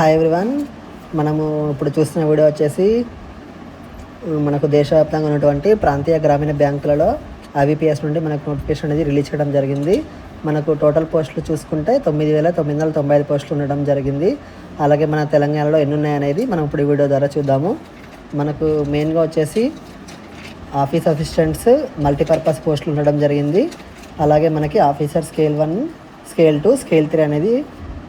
Hi everyone మనము ఇప్పుడు చూస్తున్న వీడియో వచ్చేసి మనకు దేశవ్యాప్తంగా ఉన్నటువంటి ప్రాంతీయ గ్రామీణ బ్యాంకులలో ఐబీపీఎస్ నుండి మనకు నోటిఫికేషన్ అనేది రిలీజ్ చేయడం జరిగింది. మనకు టోటల్ పోస్టులు చూసుకుంటే తొమ్మిది వేల తొమ్మిది వందల తొంభై ఐదు పోస్టులు ఉండడం జరిగింది. అలాగే మన తెలంగాణలో ఎన్ని ఉన్నాయనేది మనం ఇప్పుడు ఈ వీడియో ద్వారా చూద్దాము. మనకు మెయిన్గా వచ్చేసి ఆఫీస్ అసిస్టెంట్స్ మల్టీపర్పస్ పోస్టులు ఉండడం జరిగింది. అలాగే మనకి officer scale one scale two scale three అనేది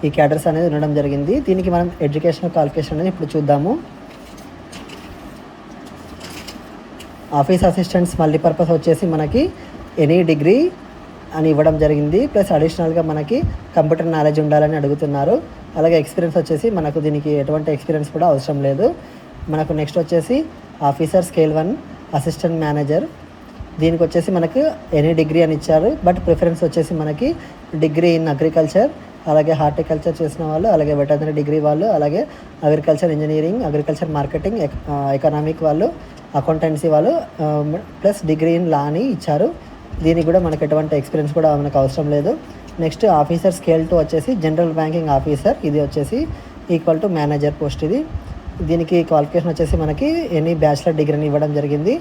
ఈ క్యాటర్స్ అనేది ఉండడం జరిగింది. దీనికి మనం ఎడ్యుకేషనల్ క్వాలిఫికేషన్ అనేది ఇప్పుడు చూద్దాము. ఆఫీస్ అసిస్టెంట్స్ మల్టీపర్పస్ వచ్చేసి మనకి ఎనీ డిగ్రీ అని ఇవ్వడం జరిగింది. ప్లస్ అడిషనల్గా మనకి కంప్యూటర్ నాలెడ్జ్ ఉండాలని అడుగుతున్నారు. అలాగే ఎక్స్పీరియన్స్ వచ్చేసి మనకు దీనికి ఎటువంటి ఎక్స్పీరియన్స్ కూడా అవసరం లేదు. మనకు నెక్స్ట్ వచ్చేసి officer scale one assistant manager. దీనికి వచ్చేసి మనకు ఎనీ డిగ్రీ అని ఇచ్చారు. బట్ ప్రిఫరెన్స్ వచ్చేసి మనకి డిగ్రీ ఇన్ అగ్రికల్చర్ అలాగే హార్టికల్చర్ చేసిన వాళ్ళు అలాగే వెటర్నరీ డిగ్రీ వాళ్ళు అలాగే agriculture engineering agriculture marketing economic వాళ్ళు అకౌంటెన్సీ వాళ్ళు ప్లస్ డిగ్రీ ఇన్ లా అని ఇచ్చారు. దీనికి కూడా మనకు ఎటువంటి ఎక్స్పీరియన్స్ కూడా మనకు అవసరం లేదు. నెక్స్ట్ ఆఫీసర్ స్కేల్ టూ వచ్చేసి జనరల్ బ్యాంకింగ్ ఆఫీసర్. ఇది వచ్చేసి ఈక్వల్ టు మేనేజర్ పోస్ట్ ఇది. దీనికి క్వాలిఫికేషన్ వచ్చేసి మనకి ఎనీ బ్యాచిలర్ డిగ్రీని ఇవ్వడం జరిగింది.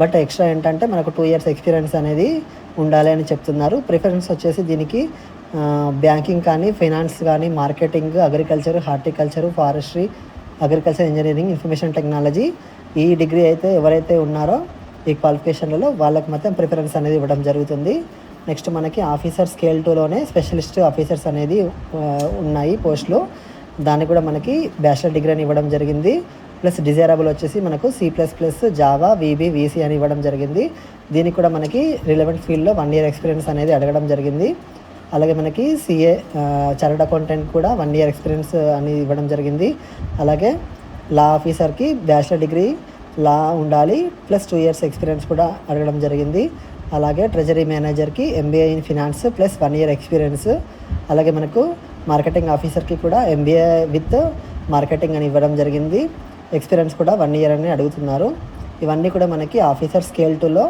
బట్ ఎక్స్ట్రా ఏంటంటే మనకు టూ ఇయర్స్ ఎక్స్పీరియన్స్ అనేది ఉండాలి అని చెప్తున్నారు. ప్రిఫరెన్స్ వచ్చేసి దీనికి బ్యాంకింగ్ కానీ ఫైనాన్స్ కానీ marketing agriculture horticulture forestry agriculture engineering information technology ఈ డిగ్రీ అయితే ఎవరైతే ఉన్నారో ఈ క్వాలిఫికేషన్లలో వాళ్ళకి మాత్రం ప్రిఫరెన్స్ అనేది ఇవ్వడం జరుగుతుంది. నెక్స్ట్ మనకి ఆఫీసర్ స్కేల్ టూలోనే స్పెషలిస్ట్ ఆఫీసర్స్ అనేది ఉన్నాయి పోస్టులు. దానికి కూడా మనకి బ్యాచిలర్ డిగ్రీ అని ఇవ్వడం జరిగింది. ప్లస్ డిజైరబుల్ వచ్చేసి మనకు C plus plus Java VB VC అని ఇవ్వడం జరిగింది. దీనికి కూడా మనకి రిలవెంట్ ఫీల్డ్లో వన్ ఇయర్ ఎక్స్పీరియన్స్ అనేది అడగడం జరిగింది. అలాగే మనకి సిఏ చార్టర్డ్ అకౌంటెంట్ కూడా వన్ ఇయర్ ఎక్స్పీరియన్స్ అని ఇవ్వడం జరిగింది. అలాగే లా ఆఫీసర్కి బ్యాచిలర్ డిగ్రీ లా ఉండాలి ప్లస్ టూ ఇయర్స్ ఎక్స్పీరియన్స్ కూడా అడగడం జరిగింది. అలాగే ట్రెజరీ మేనేజర్కి MBA in finance plus one year experience అలాగే మనకు మార్కెటింగ్ ఆఫీసర్కి కూడా ఎంబీఏ విత్ మార్కెటింగ్ అని ఇవ్వడం జరిగింది. ఎక్స్పీరియన్స్ కూడా వన్ ఇయర్ అని అడుగుతున్నారు. ఇవన్నీ కూడా మనకి ఆఫీసర్ స్కేల్ టూలో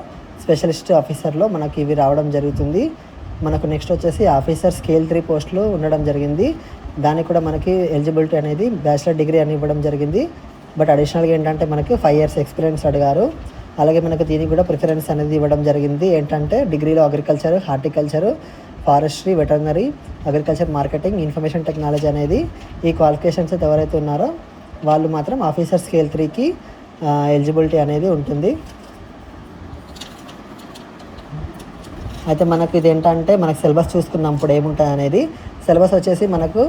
స్పెషలిస్ట్ ఆఫీసర్లో మనకి ఇవి రావడం జరుగుతుంది. మనకు నెక్స్ట్ వచ్చేసి ఆఫీసర్ స్కేల్ త్రీ పోస్టులు ఉండడం జరిగింది. దానికి కూడా మనకి ఎలిజిబిలిటీ అనేది బ్యాచిలర్ డిగ్రీ అని ఇవ్వడం జరిగింది. బట్ అడిషనల్గా ఏంటంటే మనకి ఫైవ్ ఇయర్స్ ఎక్స్పీరియన్స్ అడిగారు. అలాగే మనకు దీనికి కూడా ప్రిఫరెన్స్ అనేది ఇవ్వడం జరిగింది. ఏంటంటే డిగ్రీలో agriculture horticulture forestry veterinary agriculture marketing information technology అనేది ఈ క్వాలిఫికేషన్స్ అయితే ఎవరైతే ఉన్నారో వాళ్ళు మాత్రం ఆఫీసర్ స్కేల్ త్రీకి ఎలిజిబిలిటీ అనేది ఉంటుంది. అయితే మనకు ఇది ఏంటంటే మనకు సిలబస్ చూసుకున్నప్పుడు ఏముంటుంది అనేది. సిలబస్ వచ్చేసి మనకు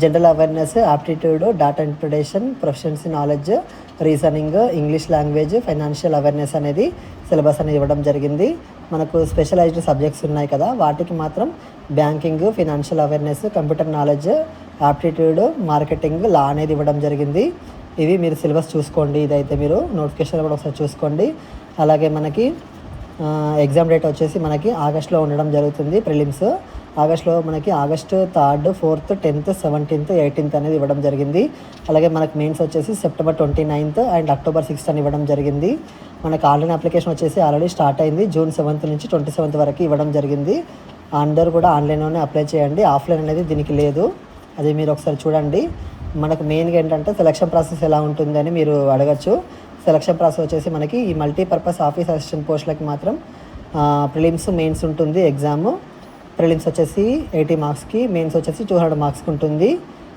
general awareness aptitude data interpretation proficiency knowledge reasoning English language financial awareness అనేది సిలబస్ అనేది ఇవ్వడం జరిగింది. మనకు స్పెషలైజ్డ్ సబ్జెక్ట్స్ ఉన్నాయి కదా వాటికి మాత్రం banking financial awareness computer knowledge aptitude marketing law అనేది ఇవ్వడం జరిగింది. ఇవి మీరు సిలబస్ చూసుకోండి ఇదైతే మీరు నోటిఫికేషన్ కూడా ఒకసారి చూసుకోండి. అలాగే మనకి ఎగ్జామ్ డేట్ వచ్చేసి మనకి ఆగస్ట్లో ఉండడం జరుగుతుంది ప్రిలిమ్స్ ఆగస్ట్లో మనకి August third fourth tenth seventeenth eighteenth అనేది ఇవ్వడం జరిగింది. అలాగే మనకి మెయిన్స్ వచ్చేసి September twenty ninth and October sixth అని ఇవ్వడం జరిగింది. మనకి ఆన్లైన్ అప్లికేషన్ వచ్చేసి ఆల్రెడీ స్టార్ట్ అయింది. జూన్ సెవెంత్ నుంచి ట్వంటీ సెవెంత్ వరకు ఇవ్వడం జరిగింది. అందరూ కూడా ఆన్లైన్లోనే అప్లై చేయండి. ఆఫ్లైన్ అనేది దీనికి లేదు. అది మీరు ఒకసారి చూడండి. మనకు మెయిన్గా ఏంటంటే సెలక్షన్ ప్రాసెస్ ఎలా ఉంటుందని మీరు అడగచ్చు. సెలక్షన్ ప్రాసెస్ వచ్చేసి మనకి ఈ మల్టీపర్పస్ ఆఫీస్ అసిస్టెంట్ పోస్టులకి మాత్రం ప్రిలిమ్స్ మెయిన్స్ ఉంటుంది ఎగ్జామ్ ప్రిలిమ్స్ వచ్చేసి ఎయిటీ మార్క్స్కి మెయిన్స్ వచ్చేసి టూ హండ్రెడ్ మార్క్స్కి ఉంటుంది.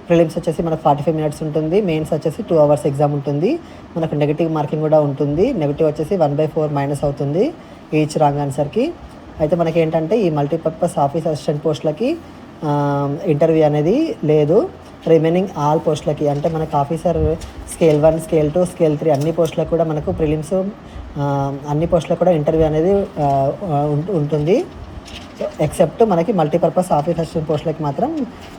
ప్రిలిమ్స్ వచ్చేసి మనకు ఫార్టీ ఫైవ్ మినిట్స్ ఉంటుంది. మెయిన్స్ వచ్చేసి టూ అవర్స్ ఎగ్జామ్ ఉంటుంది. మనకు నెగిటివ్ మార్కింగ్ కూడా ఉంటుంది. నెగిటివ్ వచ్చేసి వన్ బై ఫోర్ మైనస్ అవుతుంది ఈచ్ రాంగ్ ఆన్సర్కి అయితే మనకి ఏంటంటే ఈ మల్టీపర్పస్ ఆఫీస్ అసిస్టెంట్ పోస్టులకి ఇంటర్వ్యూ అనేది లేదు. రిమైనింగ్ ఆల్ పోస్టులకి అంటే మనకు officer scale one scale two scale three అన్ని పోస్టులకు కూడా మనకు ప్రిలిమ్స్ అన్ని పోస్టులకు కూడా ఇంటర్వ్యూ అనేది ఉంటుంది. ఎక్సెప్ట్ మనకి మల్టీపర్పస్ ఆఫీస్ అసిస్టెంట్ పోస్టులకి మాత్రం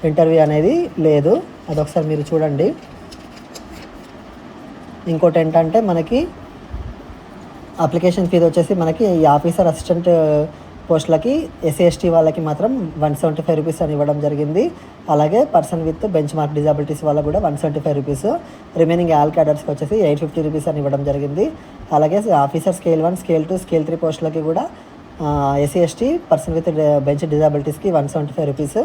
ఇంటర్వ్యూ అనేది లేదు. అదొకసారి మీరు చూడండి. ఇంకోటి ఏంటంటే మనకి అప్లికేషన్ ఫీజు వచ్చేసి మనకి ఈ ఆఫీసర్ అసిస్టెంట్ పోస్టులకి ఎస్సీ ఎస్టీ వాళ్ళకి మాత్రం వన్ సెవెంటీ ఫైవ్ రూపీస్ అని ఇవ్వడం జరిగింది. అలాగే person with benchmark disabilities వాళ్ళకి కూడా one seventy five rupees. Remaining all క్యాడర్స్కి వచ్చేసి ఎయిట్ ఫిఫ్టీ రూపీస్ అని ఇవ్వడం జరిగింది. అలాగే officer scale one scale two scale three పోస్టులకి కూడా SC ST person with bench డిజాబిలిటీస్కి one seventy five rupees.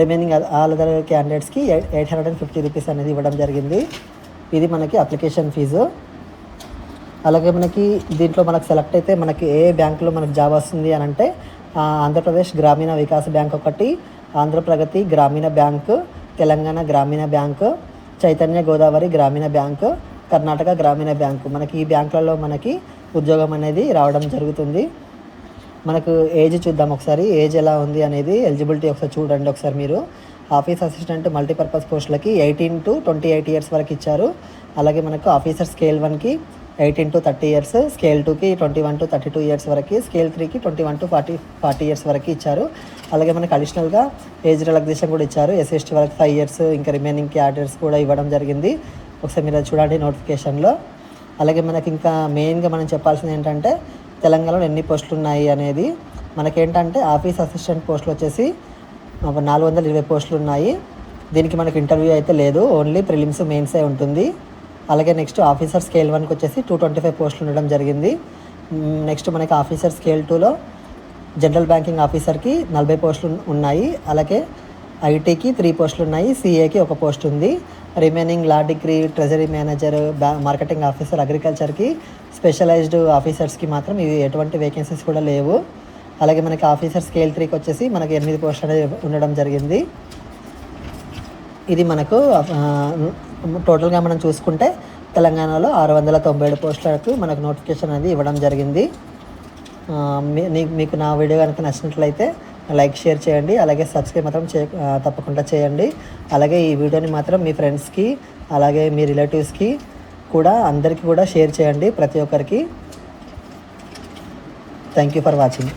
Remaining all other క్యాండిడేట్స్కి eight hundred and fifty rupees అనేది ఇవ్వడం జరిగింది. ఇది మనకి అప్లికేషన్ ఫీజు. అలాగే మనకి దీంట్లో మనకు సెలెక్ట్ అయితే మనకి ఏ బ్యాంకులో మనకు జాబ్ వస్తుంది అని అంటే ఆంధ్రప్రదేశ్ గ్రామీణ వికాస్ బ్యాంక్ ఒకటి ఆంధ్రప్రగతి గ్రామీణ బ్యాంకు తెలంగాణ గ్రామీణ బ్యాంకు చైతన్య గోదావరి గ్రామీణ బ్యాంకు కర్ణాటక గ్రామీణ బ్యాంకు. మనకి ఈ బ్యాంకులలో మనకి ఉద్యోగం అనేది రావడం జరుగుతుంది. మనకు ఏజ్ చూద్దాం ఒకసారి. ఏజ్ ఎలా ఉంది అనేది ఎలిజిబిలిటీ ఒకసారి చూడండి ఒకసారి మీరు. ఆఫీస్ అసిస్టెంట్ మల్టీపర్పస్ పోస్టులకి eighteen to twenty eight years వరకు ఇచ్చారు. అలాగే మనకు ఆఫీసర్ స్కేల్ వన్కి eighteen to thirty years scale టూకి twenty one to thirty two years వరకు స్కేల్ త్రీకి twenty one to forty forty years వరకు ఇచ్చారు. అలాగే మనకి అడిషనల్గా ఏజ్ రిలాక్సేషన్ కూడా ఇచ్చారు. ఎస్ఎస్టీ వరకు ఫైవ్ ఇయర్స్ ఇంకా రిమైనింగ్ క్యాడర్స్ కూడా ఇవ్వడం జరిగింది. ఒకసారి మీరు అది చూడండి నోటిఫికేషన్లో అలాగే మనకి ఇంకా మెయిన్గా మనం చెప్పాల్సింది ఏంటంటే తెలంగాణలో ఎన్ని పోస్టులు ఉన్నాయి అనేది. మనకేంటంటే ఆఫీస్ అసిస్టెంట్ పోస్టులు వచ్చేసి ఒక నాలుగు వందల ఇరవై పోస్టులు ఉన్నాయి. దీనికి మనకి ఇంటర్వ్యూ అయితే లేదు. ఓన్లీ ప్రిలిమ్స్ మెయిన్సే ఉంటుంది. అలాగే నెక్స్ట్ ఆఫీసర్ స్కేల్ వన్కి వచ్చేసి టూ ట్వంటీ ఫైవ్ పోస్టులు ఉండడం జరిగింది. నెక్స్ట్ మనకి ఆఫీసర్ స్కేల్ టూలో జనరల్ బ్యాంకింగ్ ఆఫీసర్కి నలభై పోస్టులు ఉన్నాయి. అలాగే ఐటీకి త్రీ పోస్టులు ఉన్నాయి. సిఏకి ఒక పోస్ట్ ఉంది. Remaining law degree treasury manager బ్యా మార్కెటింగ్ ఆఫీసర్ అగ్రికల్చర్కి స్పెషలైజ్డ్ ఆఫీసర్స్కి మాత్రం ఇవి ఎటువంటి వేకెన్సీస్ కూడా లేవు. అలాగే మనకి ఆఫీసర్ స్కేల్ త్రీకి వచ్చేసి మనకి ఎనిమిది పోస్టులు అనేది ఉండడం జరిగింది. ఇది మనకు టోటల్గా మనం చూసుకుంటే తెలంగాణలో ఆరు వందల తొంభై ఏడు పోస్టులకు మనకు నోటిఫికేషన్ అనేది ఇవ్వడం జరిగింది. మీ- మీకు నా వీడియో కనుక నచ్చినట్లయితే లైక్ షేర్ చేయండి. అలాగే సబ్స్క్రైబ్ మాత్రం చే తప్పకుండా చేయండి. అలాగే ఈ వీడియోని మాత్రం మీ ఫ్రెండ్స్కి అలాగే మీ రిలేటివ్స్కి కూడా అందరికీ కూడా షేర్ చేయండి ప్రతి ఒక్కరికి. Thank you for watching